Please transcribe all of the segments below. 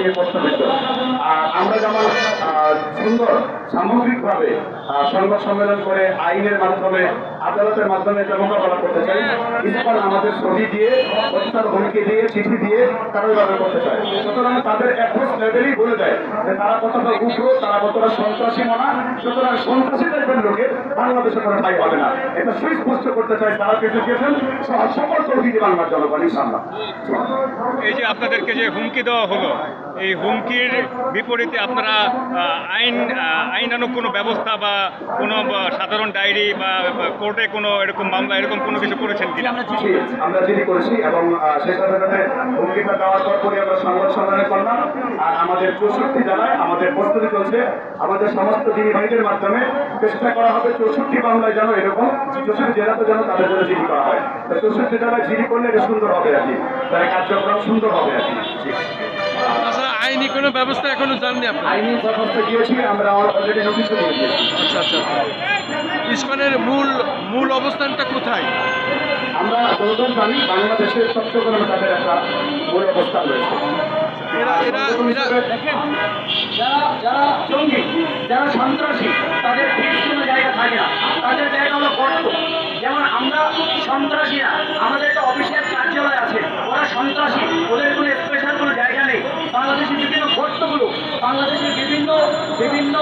নিয়ে আমরা যেমন সুন্দর সামগ্রিকভাবে সংবাদ সম্মেলন করে আইনের মাধ্যমে আদালতের মাধ্যমে এটা মোকাবেলা করতে চাই। ইসকন আমাদের ছবি দিয়ে হত্যার হুমকি দিয়ে চিঠি দিয়ে তারা ওইভাবে করতে চায়। সুতরাং তাদের অ্যাপ্রোচ লেভেলই বলে দেয় যে তারা কতটা উগ্র তারা কতটা সন্ত্রাসী মনা। সুতরাং সন্ত্রাসী টাইপের লোকের বাংলাদেশে কোনো ঠাই হবে না। এটা সুস্পষ্ট করতে চাই তারা চেয়েছেন সহ সকল তৌহিদি বাংলার জনগণ ইনশাল্লাহ এই যে আপনাদেরকে যে হুমকি দেওয়া হলো এই হুমকির বিপরীতে আপনারা আইন আহ, আইনানুগ কোনো ব্যবস্থা বা কোনো সাধারণ ডায়েরি বা বা কোর্টে কোনো এরকম মামলা এরকম কোনো কিছু করেছেন জি, আমরা চিঠি করেছি। এবং সেই সাথে সাথে হুমকিটা দেওয়ার পর পরই আমরা সংবাদ সম্মেলন করলাম আর আমাদের চৌষট্টি জেলায় আমাদের প্রস্তুতি চলছে। আমাদের সমস্ত যিনি ভাইদের মাধ্যমে চেষ্টা করা হবে চৌষট্টি মামলায় যেন এরকম চৌষট্টি জেলাতে যেন তাদের জন্য জিডি করা হয়। তো চৌষট্টি জেলায় জিডি করলে এটা সুন্দর হবে আর কি। তার কার্যক্রম সুন্দর হবে আর কি। তাছাড়া আইনি কোনো ব্যবস্থা এখনও জাননি আপনি আইনি ব্যবস্থা গিয়েছি আমরা অলরেডি নোটিশও দিয়ে দিয়েছি। আচ্ছা আচ্ছা। ইস্কনের মূল মূল অবস্থানটা কোথায়? আমরা যতদূর জানি বাংলাদেশের চট্টগ্রামে তাদের একটা মূল অবস্থান রয়েছে। এরা এরা এরা দেখেন যারা যারা জঙ্গি যারা সন্ত্রাসী তাদের ফিক্স কোনো জায়গা থাকে না। তাদের জায়গা হলো গর্ত। যেমন আমরা সন্ত্রাসীরা আমাদের একটা অফিসিয়াল কার্যালয় আছে। ওরা সন্ত্রাসী ওদের কোনো স্পেশাল কোনো জায়গা নেই। বাংলাদেশের বিভিন্ন গর্তগুলো বাংলাদেশের বিভিন্ন বিভিন্ন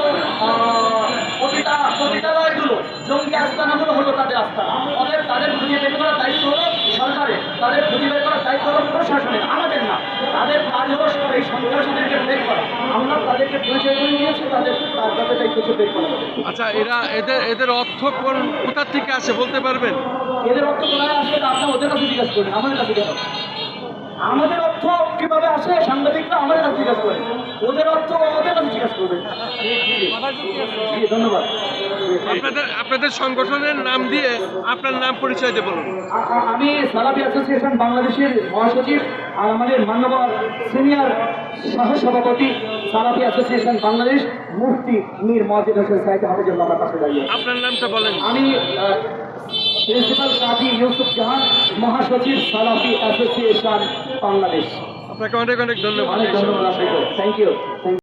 প্রশাসনের আমাদের না। তাদের কাজ হলো এই সন্ত্রাসীদেরকে বের করা। আমরা তাদেরকে পরিচয় করে নিয়েছি তাদের তার তাই কিছু বের করা। আচ্ছা এরা এদের এদের অর্থ কোন কোথার থেকে আসে বলতে পারবেন? এদের অর্থ কোথায় আসে আপনি ওদের কাছে জিজ্ঞাসা করেন আমাদের কাছে আমাদের অর্থ কীভাবে আসে সাংবাদিকরা আমাদের কাছে জিজ্ঞাসা করে। ওদের অর্থ ওদের কাছে জিজ্ঞাসা করবে। ধন্যবাদ। আপনাদের আপনাদের সংগঠনের নাম দিয়ে আপনার নাম পরিচয় দিয়ে বলুন। আমি সালাফি অ্যাসোসিয়েশন বাংলাদেশের মহাসচিব আর আমাদের মান্যবর সিনিয়র সহসভাপতি সালাফি অ্যাসোসিয়েশন বাংলাদেশ মুফতি মীর মহাজিদ হোসেন সাহেব হাফিজুল্লাহ আমার পাশে দাঁড়িয়ে আপনার নামটা বলেন। আমি প্রিন্সিপাল কাজী ইউসুফ জাহান মহাসচিব সালাফি অ্যাসোসিয়েশন বাংলাদেশ। আপনাকে অনেক অনেক ধন্যবাদ। Thank you